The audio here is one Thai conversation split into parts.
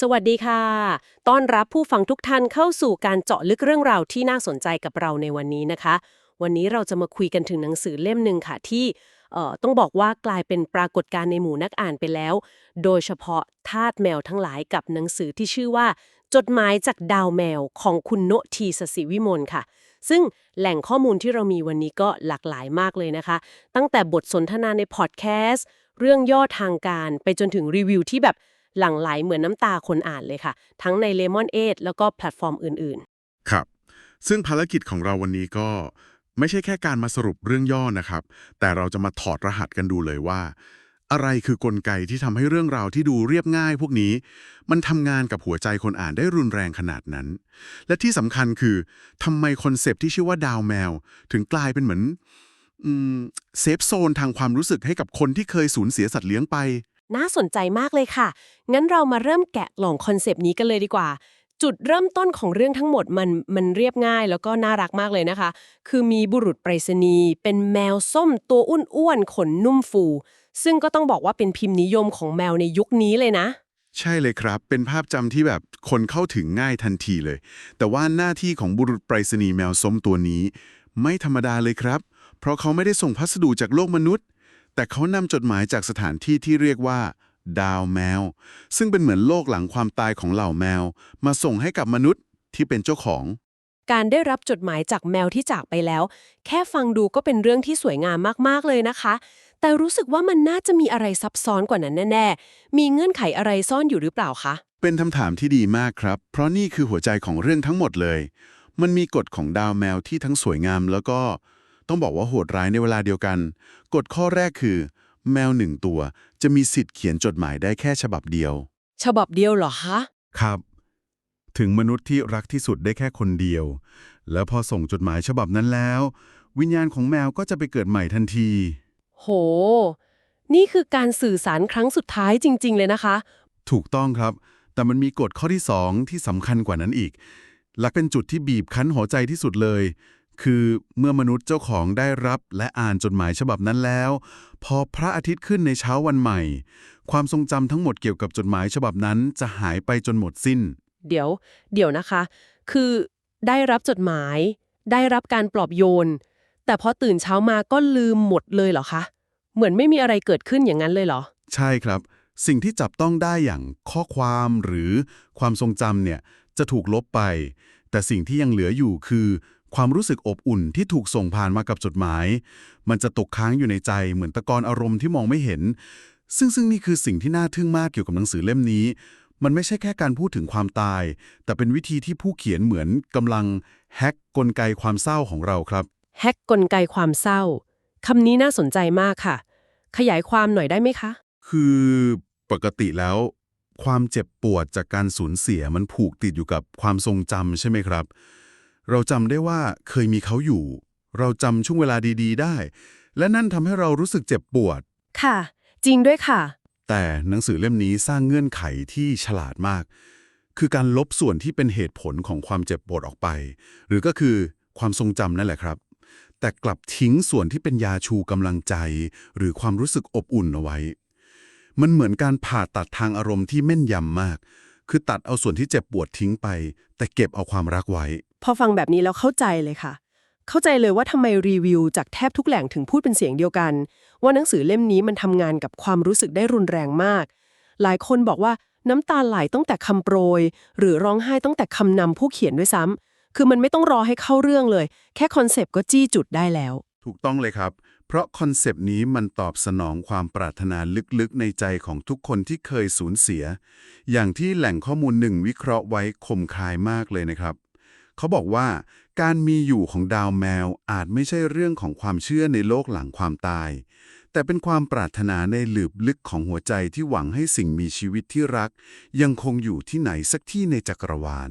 สวัสดีค่ะ ต้อนรับผู้ฟังทุกท่านเข้าสู่การเจาะลึกเรื่องราวที่น่าสนใจกับเราในวันนี้นะคะ วันนี้เราจะมาคุยกันถึงหนังสือเล่มหนึ่งค่ะที่เอ่อต้องบอกว่ากลายเป็นปรากฏการณ์ในหมู่นักอ่านไปแล้ว โดยเฉพาะทาสแมวทั้งหลายกับหนังสือที่ชื่อว่า จดหมายจากดาวแมวของคุณโนทีสศิวิมลค่ะ ซึ่งแหล่งข้อมูลที่เรามีวันนี้ก็หลากหลายมากเลยนะคะ ตั้งแต่บทสนทนาในพอดแคสต์เรื่องย่อทางการไปจนถึงรีวิวที่แบบ หลั่งไหลเหมือนน้ำตาคนอ่านเลยค่ะ ทั้งใน Lemon 8แล้วก็แพลตฟอร์มอื่นๆ ครับ ซึ่งภารกิจของเราวันนี้ก็ไม่ใช่แค่การมาสรุปเรื่องย่อนะครับ แต่เราจะมาถอดรหัสกันดูเลยว่า อะไรคือกลไกที่ทำให้เรื่องราวที่ดูเรียบง่ายพวกนี้ มันทำงานกับหัวใจคนอ่านได้รุนแรงขนาดนั้น และที่สำคัญคือทำไมคอนเซปต์ที่ชื่อว่าดาวแมว ถึงกลายเป็นเหมือนเซฟโซนทางความรู้สึกให้กับคนที่เคยสูญเสียสัตว์เลี้ยงไป น่าสนใจมากเลยค่ะ งั้นเรามาเริ่มแกะกล่องคอนเซป ต์นี้กันเลยดีกว่า จุดเริ่มต้นของเรื่องทั้งหมดมันมันเรียบง่ายแล้วก็น่ารักมากเลยนะคะ คือมีบุรุษไปรษณีย์เป็นแมวส้มตัวอ้วนๆขนนุ่มฟู ซึ่งก็ต้องบอกว่าเป็นพิมพ์นิยมของแมวในยุคนี้เลยนะใช่เลยครับ เป็นภาพจำที่แบบคนเข้าถึงง่ายทันทีเลย แต่ว่าหน้าที่ของบุรุษไปรษณีย์แมวส้มตัวนี้ ไม่ธรรมดาเลยครับ เพราะเขาไม่ได้ส่งพัสดุจากโลกมนุษย์ แต่เขานำจดหมายจากสถานที่ที่เรียกว่า ดาวแมว ซึ่งเป็นเหมือนโลกหลังความตายของเหล่าแมว มาส่งให้กับมนุษย์ที่เป็นเจ้าของ การได้รับจดหมายจากแมวที่จากไปแล้ว แค่ฟังดูก็เป็นเรื่องที่สวยงามมากๆเลยนะคะ แต่รู้สึกว่ามันน่าจะมีอะไรซับซ้อนกว่านั้นแน่ๆ มีเงื่อนไขอะไรซ่อนอยู่หรือเปล่าคะ เป็นคำถามที่ดีมากครับ เพราะนี่คือหัวใจของเรื่องทั้งหมดเลย มันมีกฎของดาวแมวที่ทั้งสวยงามแล้วก็ ต้องบอกว่าโหดร้ายในเวลาเดียวกัน กฎข้อแรกคือ แมวหนึ่งตัวจะมีสิทธิ์เขียนจดหมายได้แค่ฉบับเดียว ฉบับเดียวเหรอคะ ครับ ถึงมนุษย์ที่รักที่สุดได้แค่คนเดียว แล้วพอส่งจดหมายฉบับนั้นแล้ว วิญญาณของแมวก็จะไปเกิดใหม่ทันที โห นี่คือการสื่อสารครั้งสุดท้ายจริง ๆ เลยนะคะ ถูกต้องครับ แต่มันมีกฎข้อที่2ที่สำคัญกว่านั้นอีกและเป็นจุดที่บีบคั้นหัวใจที่สุดเลย คือเมื่อมนุษย์เจ้าของได้รับและอ่านจดหมายฉบับนั้นแล้ว พอพระอาทิตย์ขึ้นในเช้าวันใหม่ ความทรงจำทั้งหมดเกี่ยวกับจดหมายฉบับนั้นจะหายไปจนหมดสิ้น เดี๋ยว เดี๋ยวนะคะ คือได้รับจดหมาย ได้รับการปลอบโยน แต่พอตื่นเช้ามาก็ลืมหมดเลยเหรอคะ เหมือนไม่มีอะไรเกิดขึ้นอย่างนั้นเลยเหรอ ใช่ครับ สิ่งที่จับต้องได้อย่างข้อความหรือความทรงจำเนี่ยจะถูกลบไป แต่สิ่งที่ยังเหลืออยู่คือ ความรู้สึกอบอุ่นที่ถูกส่งผ่านมากับจดหมาย มันจะตกค้างอยู่ในใจเหมือนตะกอนอารมณ์ที่มองไม่เห็น ซึ่งซึ่งนี่คือสิ่งที่น่าทึ่งมากเกี่ยวกับหนังสือเล่มนี้ มันไม่ใช่แค่การพูดถึงความตาย แต่เป็นวิธีที่ผู้เขียนเหมือนกำลังแฮกกลไกความเศร้าของเราครับแฮกกลไกความเศร้าคำนี้น่าสนใจมากค่ะ ขยายความหน่อยได้ไหมคะ คือปกติแล้ว ความเจ็บปวดจากการสูญเสียมันผูกติดอยู่กับความทรงจำใช่ไหมครับ เราจำได้ว่าเคยมีเขาอยู่ เราจำช่วงเวลาดี ๆ ได้ และนั่นทำให้เรารู้สึกเจ็บปวด ค่ะ จริงด้วยค่ะ แต่หนังสือเล่มนี้สร้างเงื่อนไขที่ฉลาดมาก คือการลบส่วนที่เป็นเหตุผลของความเจ็บปวดออกไป หรือก็คือความทรงจำนั่นแหละครับ แต่กลับทิ้งส่วนที่เป็นยาชูกำลังใจ หรือความรู้สึกอบอุ่นเอาไว้ มันเหมือนการผ่าตัดทางอารมณ์ที่แม่นยำมาก คือตัดเอาส่วนที่เจ็บปวดทิ้งไป แต่เก็บเอาความรักไว้ พอฟังแบบนี้แล้วเข้าใจเลยค่ะ เข้าใจเลยว่าทำไมรีวิวจากแทบทุกแหล่งถึงพูดเป็นเสียงเดียวกัน ว่าหนังสือเล่มนี้มันทำงานกับความรู้สึกได้รุนแรงมาก หลายคนบอกว่าน้ำตาไหลตั้งแต่คำโปรย หรือร้องไห้ตั้งแต่คำนำผู้เขียนด้วยซ้ำคือมันไม่ต้องรอให้เข้าเรื่องเลย แค่คอนเซปต์ก็จี้จุดได้แล้ว ถูกต้องเลยครับ เพราะคอนเซปต์นี้มันตอบสนองความปรารถนาลึกๆ ในใจของทุกคนที่เคยสูญเสีย อย่างที่แหล่งข้อมูลหนึ่งวิเคราะห์ไว้คมคายมากเลยนะครับ เขาบอกว่าการมีอยู่ของดาวแมวอาจไม่ใช่เรื่องของความเชื่อในโลกหลังความตาย แต่เป็นความปรารถนาในหลืบลึกของหัวใจที่หวังให้สิ่งมีชีวิตที่รัก ยังคงอยู่ที่ไหนสักที่ในจักรวาล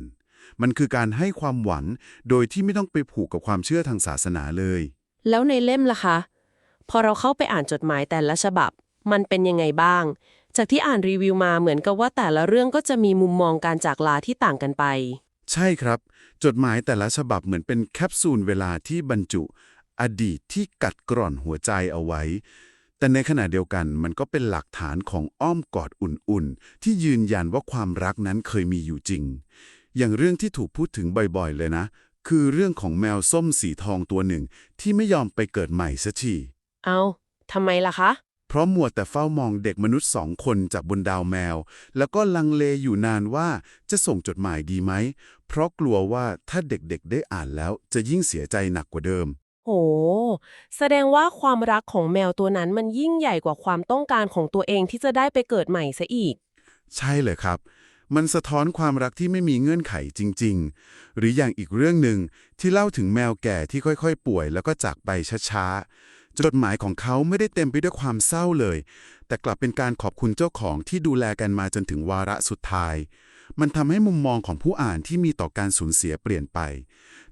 มันคือการให้ความหวังโดยที่ไม่ต้องไปผูกกับความเชื่อทางศาสนาเลย แล้วในเล่มล่ะคะ พอเราเข้าไปอ่านจดหมายแต่ละฉบับ มันเป็นยังไงบ้าง จากที่อ่านรีวิวมาเหมือนกับว่าแต่ละเรื่องก็จะมีมุมมองการจากลาที่ต่างกันไป ใช่ครับ จดหมายแต่ละฉบับเหมือนเป็นแคปซูลเวลาที่บรรจุ อดีตที่กัดกร่อนหัวใจเอาไว้ แต่ในขณะเดียวกันมันก็เป็นหลักฐานของอ้อมกอดอุ่นๆ ที่ยืนยันว่าความรักนั้นเคยมีอยู่จริง อย่างเรื่องที่ถูกพูดถึงบ่อยๆ เลยนะ คือเรื่องของแมวส้มสีทองตัวหนึ่ง ที่ไม่ยอมไปเกิดใหม่สักทีเอาทำไมล่ะคะ เพราะมัวแต่เฝ้ามองเด็กมนุษย์สองคนจากบนดาวแมว แล้วก็ลังเลอยู่นานว่าจะส่งจดหมายดีไหม เพราะกลัวว่าถ้าเด็กๆได้อ่านแล้วจะยิ่งเสียใจหนักกว่าเดิม โห แสดงว่าความรักของแมวตัวนั้นมันยิ่งใหญ่กว่าความต้องการของตัวเองที่จะได้ไปเกิดใหม่ซะอีก ใช่เลยครับมันสะท้อนความรักที่ไม่มีเงื่อนไขจริง ๆ หรืออย่างอีกเรื่องหนึ่งที่เล่าถึงแมวแก่ที่ค่อยๆ ป่วยแล้วก็จากไปช้าๆ จดหมายของเขาไม่ได้เต็มไปด้วยความเศร้าเลย แต่กลับเป็นการขอบคุณเจ้าของที่ดูแลกันมาจนถึงวาระสุดท้าย มันทำให้มุมมองของผู้อ่านที่มีต่อการสูญเสียเปลี่ยนไป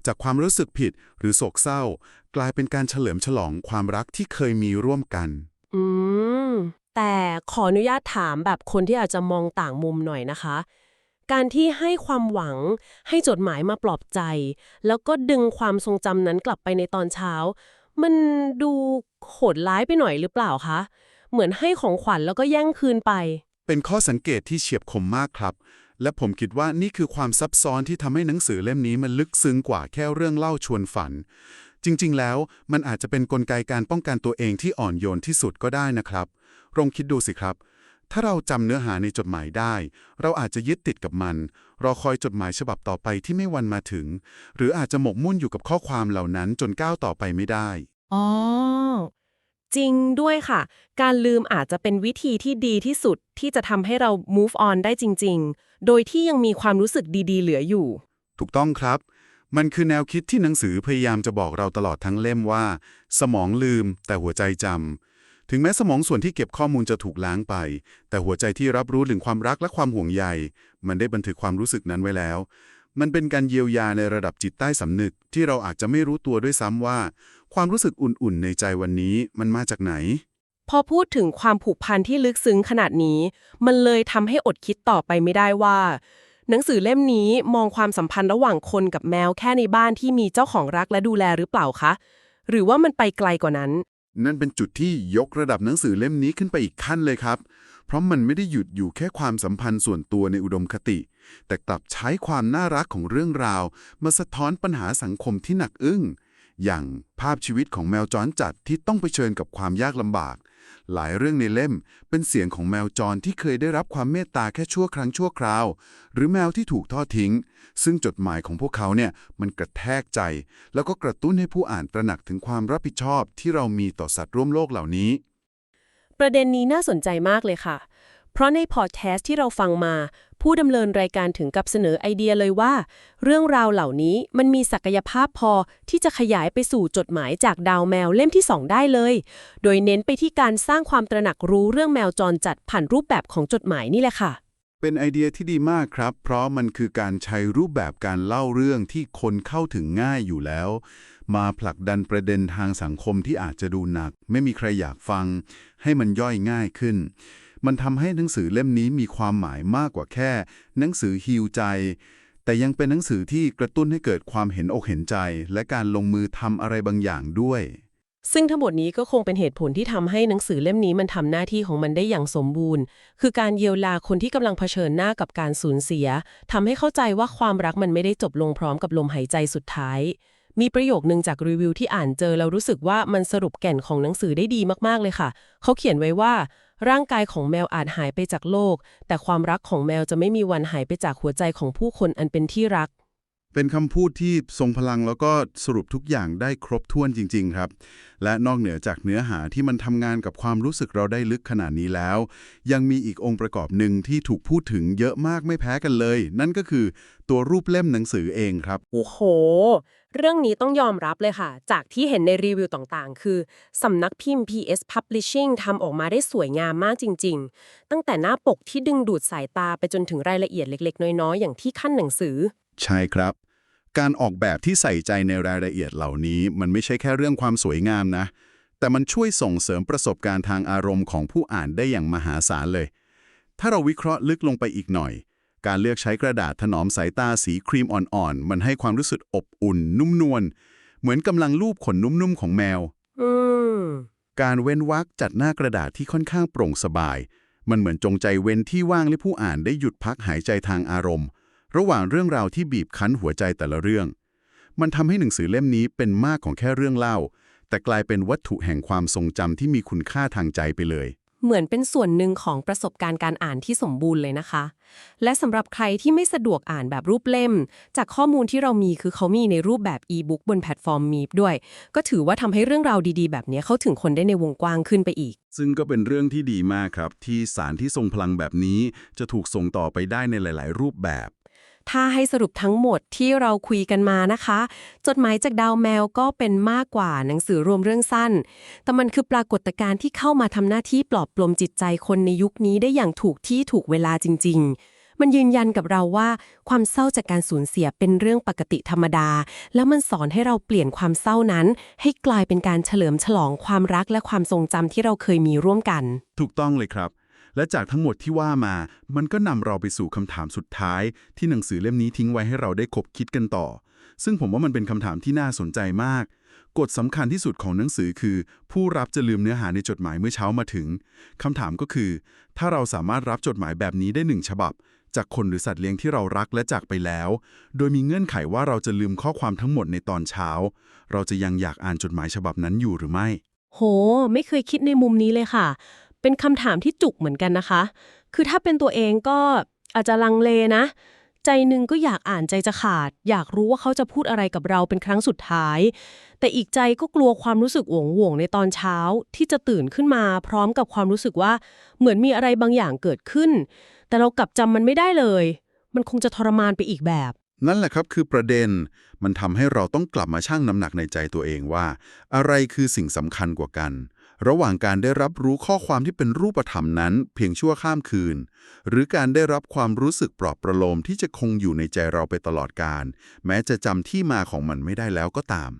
จากความรู้สึกผิดหรือโศกเศร้า กลายเป็นการเฉลิมฉลองความรักที่เคยมีร่วมกัน อืม แต่ขออนุญาตถามแบบคนที่อาจจะมองต่างมุมหน่อยนะคะ การที่ให้ความหวังให้จดหมายมาปลอบใจ แล้วก็ดึงความทรงจำนั้นกลับไปในตอนเช้า มันดูโหดร้ายไปหน่อยหรือเปล่าคะ เหมือนให้ของขวัญแล้วก็แย่งคืนไป เป็นข้อสังเกตที่เฉียบคมมากครับ และผมคิดว่านี่คือความซับซ้อนที่ทำให้หนังสือเล่มนี้มันลึกซึ้งกว่าแค่เรื่องเล่าชวนฝัน จริง ๆ แล้วมันอาจจะเป็นนกลไกการป้องกันตัวเองที่อ่อนโยนที่สุดก็ได้นะครับลองคิดดูสิครับ ถ้าเราจำเนื้อหาในจดหมายได้ เราอาจจะยึดติดกับมัน รอคอยจดหมายฉบับต่อไปที่ไม่วันมาถึง หรืออาจจะหมกมุ่นอยู่กับข้อความเหล่านั้นจนก้าวต่อไปไม่ได้ อ๋อ จริงด้วยค่ะ การลืมอาจจะเป็นวิธีที่ดีที่สุดที่จะทำให้เรา move on ได้จริง ๆ โดยที่ยังมีความรู้สึกดี ๆ เหลืออยู่ ถูกต้องครับ มันคือแนวคิดที่หนังสือพยายามจะบอกเราตลอดทั้งเล่มว่า สมองลืมแต่หัวใจจำ ถึงแม้สมองส่วนที่เก็บข้อมูลจะถูกล้างไป แต่หัวใจที่รับรู้ถึงความรักและความห่วงใย มันได้บันทึกความรู้สึกนั้นไว้แล้ว มันเป็นการเยียวยาในระดับจิตใต้สำนึก ที่เราอาจจะไม่รู้ตัวด้วยซ้ำว่า ความรู้สึกอุ่นๆ ในใจวันนี้มันมาจากไหน พอพูดถึงความผูกพันที่ลึกซึ้งขนาดนี้ มันเลยทำให้อดคิดต่อไปไม่ได้ว่า หนังสือเล่มนี้มองความสัมพันธ์ระหว่างคนกับแมวแค่ในบ้านที่มีเจ้าของรักและดูแลหรือเปล่าคะ หรือว่ามันไปไกลกว่านั้น นั่นเป็นจุดที่ยกระดับหนังสือเล่มนี้ขึ้นไปอีกขั้นเลยครับ เพราะมันไม่ได้หยุดอยู่แค่ความสัมพันธ์ส่วนตัวในอุดมคติ แต่กลับใช้ความน่ารักของเรื่องราว มาสะท้อนปัญหาสังคมที่หนักอึ้ง อย่างภาพชีวิตของแมวจรจัดที่ต้องเผชิญกับความยากลำบาก หลายเรื่องในเล่มเป็นเสียงของแมวจรที่เคยได้รับความเมตตาแค่ชั่วครั้งชั่วคราว หรือแมวที่ถูกทอดทิ้ง ซึ่งจดหมายของพวกเขาเนี่ยมันกระแทกใจ แล้วก็กระตุ้นให้ผู้อ่านตระหนักถึงความรับผิดชอบที่เรามีต่อสัตว์ร่วมโลกเหล่านี้ ประเด็นนี้น่าสนใจมากเลยค่ะ เพราะในพอดแคสต์ที่เราฟังมา ผู้ดำเนินรายการถึงกับเสนอไอเดียเลยว่า เรื่องราวเหล่านี้มันมีศักยภาพพอที่จะขยายไปสู่จดหมายจากดาวแมวเล่มที่ 2 ได้เลย โดยเน้นไปที่การสร้างความตระหนักรู้เรื่องแมวจรจัดผ่านรูปแบบของจดหมายนี่แหละค่ะ เป็นไอเดียที่ดีมากครับ เพราะมันคือการใช้รูปแบบการเล่าเรื่องที่คนเข้าถึงง่ายอยู่แล้ว มาผลักดันประเด็นทางสังคมที่อาจจะดูหนัก ไม่มีใครอยากฟัง ให้มันย่อยง่ายขึ้น มันทำให้หนังสือเล่มนี้มีความหมายมากกว่าแค่ หนังสือฮิวใจ แต่ยังเป็นหนังสือที่กระตุ้นให้เกิดความเห็นอกเห็นใจ และการลงมือทำอะไรบางอย่างด้วย ซึ่งทั้งหมดนี้ก็คงเป็นเหตุผลที่ทำให้หนังสือเล่มนี้มันทำหน้าที่ของมันได้อย่างสมบูรณ์ คือการเยียวยาคนที่กำลังเผชิญหน้ากับการสูญเสียทำให้เข้าใจว่าความรักมันไม่ได้จบลงพร้อมกับลมหายใจสุดท้ายมีประโยคนึงจากรีวิวที่อ่านเจอแล้วรู้สึกว่ามันสรุปแก่นของหนังสือได้ดีมากๆเลยค่ะ เขาเขียนไว้ว่า ร่างกายของแมวอาจหายไปจากโลก แต่ความรักของแมวจะไม่มีวันหายไปจากหัวใจของผู้คนอันเป็นที่รัก เป็นคำพูดที่ทรงพลังแล้วก็สรุปทุกอย่างได้ครบถ้วนจริง ๆ ครับ และนอกเหนือจากเนื้อหาที่มันทำงานกับความรู้สึกเราได้ลึกขนาดนี้แล้ว ยังมีอีกองค์ประกอบหนึ่งที่ถูกพูดถึงเยอะมากไม่แพ้กันเลย นั่นก็คือตัวรูปเล่มหนังสือเองครับ โอ้โห เรื่องนี้ต้องยอมรับเลยค่ะ จากที่เห็นในรีวิวต่างๆ คือสำนักพิมพ์ PS Publishing ทำออกมาได้สวยงามมากจริง ๆ ตั้งแต่หน้าปกที่ดึงดูดสายตาไปจนถึงรายละเอียดเล็ก ๆ น้อยๆ อย่างที่ขั้นหนังสือ ใช่ครับ การออกแบบที่ใส่ใจในรายละเอียดเหล่านี้ มันไม่ใช่แค่เรื่องความสวยงามนะ แต่มันช่วยส่งเสริมประสบการณ์ทางอารมณ์ของผู้อ่านได้อย่างมหาศาลเลย ถ้าเราวิเคราะห์ลึกลงไปอีกหน่อย การเลือกใช้กระดาษถนอมสายตาสีครีมอ่อนๆ มันให้ความรู้สึกอบอุ่น นุ่มนวล เหมือนกำลังลูบขนนุ่มๆของแมวการเว้นวรรคจัดหน้ากระดาษที่ค่อนข้างโปร่งสบาย มันเหมือนจงใจเว้นที่ว่างให้ผู้อ่านได้หยุดพักหายใจทางอารมณ์ ระหว่างเรื่องราวที่บีบคั้นหัวใจแต่ละเรื่อง มันทำให้หนังสือเล่มนี้เป็นมากของแค่เรื่องเล่า แต่กลายเป็นวัตถุแห่งความทรงจำที่มีคุณค่าทางใจไปเลย เหมือนเป็นส่วนหนึ่งของประสบการณ์การอ่านที่สมบูรณ์เลยนะคะ และสำหรับใครที่ไม่สะดวกอ่านแบบรูปเล่ม จากข้อมูลที่เรามีคือเขามีในรูปแบบอีบุ๊กบนแพลตฟอร์มมีด้วย ก็ถือว่าทำให้เรื่องราวดีๆ แบบนี้เข้าถึงคนได้ในวงกว้างขึ้นไปอีก ซึ่งก็เป็นเรื่องที่ดีมากครับ ที่สารที่ทรงพลังแบบนี้จะถูกส่งต่อไปได้ในหลาย ๆ รูปแบบ ถ้าให้สรุปทั้งหมดที่เราคุยกันมานะคะ จดหมายจากดาวแมวก็เป็นมากกว่าหนังสือรวมเรื่องสั้น แต่มันคือปรากฏการณ์ที่เข้ามาทำหน้าที่ปลอบปลมจิตใจคนในยุคนี้ได้อย่างถูกที่ถูกเวลาจริง ๆมันยืนยันกับเราว่าความเศร้าจากการสูญเสียเป็นเรื่องปกติธรรมดา แล้วมันสอนให้เราเปลี่ยนความเศร้านั้น ให้กลายเป็นการเฉลิมฉลองความรักและความทรงจำที่เราเคยมีร่วมกัน ถูกต้องเลยครับ และจากทั้งหมดที่ว่ามา มันก็นำเราไปสู่คำถามสุดท้ายที่หนังสือเล่มนี้ทิ้งไว้ให้เราได้คบคิดกันต่อ ซึ่งผมว่ามันเป็นคำถามที่น่าสนใจมาก กฎสำคัญที่สุดของหนังสือคือ ผู้รับจะลืมเนื้อหาในจดหมายเมื่อเช้ามาถึงคำถามก็คือ ถ้าเราสามารถรับจดหมายแบบนี้ได้หนึ่งฉบับ จากคนหรือสัตว์เลี้ยงที่เรารักและจากไปแล้ว โดยมีเงื่อนไขว่าเราจะลืมข้อความทั้งหมดในตอนเช้า เราจะยังอยากอ่านจดหมายฉบับนั้นอยู่หรือไม่ โห ไม่เคยคิดในมุมนี้เลยค่ะ เป็นคำถามที่จุกเหมือนกันนะคะ คือถ้าเป็นตัวเองก็อาจจะลังเลนะ ใจหนึ่งก็อยากอ่านใจจะขาด อยากรู้ว่าเขาจะพูดอะไรกับเราเป็นครั้งสุดท้าย แต่อีกใจก็กลัวความรู้สึกหวงหวงในตอนเช้าที่จะตื่นขึ้นมาพร้อมกับความรู้สึกว่าเหมือนมีอะไรบางอย่างเกิดขึ้น แต่เรากลับจำมันไม่ได้เลย มันคงจะทรมานไปอีกแบบนั่นแหละครับคือประเด็นมันทำให้เราต้องกลับมาชั่งน้ำหนักในใจตัวเองว่า อะไรคือสิ่งสำคัญกว่ากัน ระหว่างการได้รับรู้ข้อความที่เป็นรูปธรรมนั้น เพียงชั่วข้ามคืน หรือการได้รับความรู้สึกปลอบประโลมที่จะคงอยู่ในใจเราไปตลอดการ แม้จะจำที่มาของมันไม่ได้แล้วก็ตาม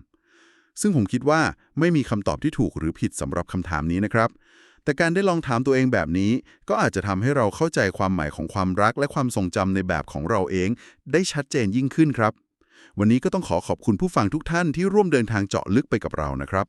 ซึ่งผมคิดว่าไม่มีคำตอบที่ถูกหรือผิดสำหรับคำถามนี้นะครับ แต่การได้ลองถามตัวเองแบบนี้ ก็อาจจะทำให้เราเข้าใจความหมายของความรักและความทรงจำในแบบของเราเอง ได้ชัดเจนยิ่งขึ้นครับ วันนี้ก็ต้องขอขอบคุณผู้ฟังทุกท่านที่ร่วมเดินทางเจาะลึกไปกับเรานะครับ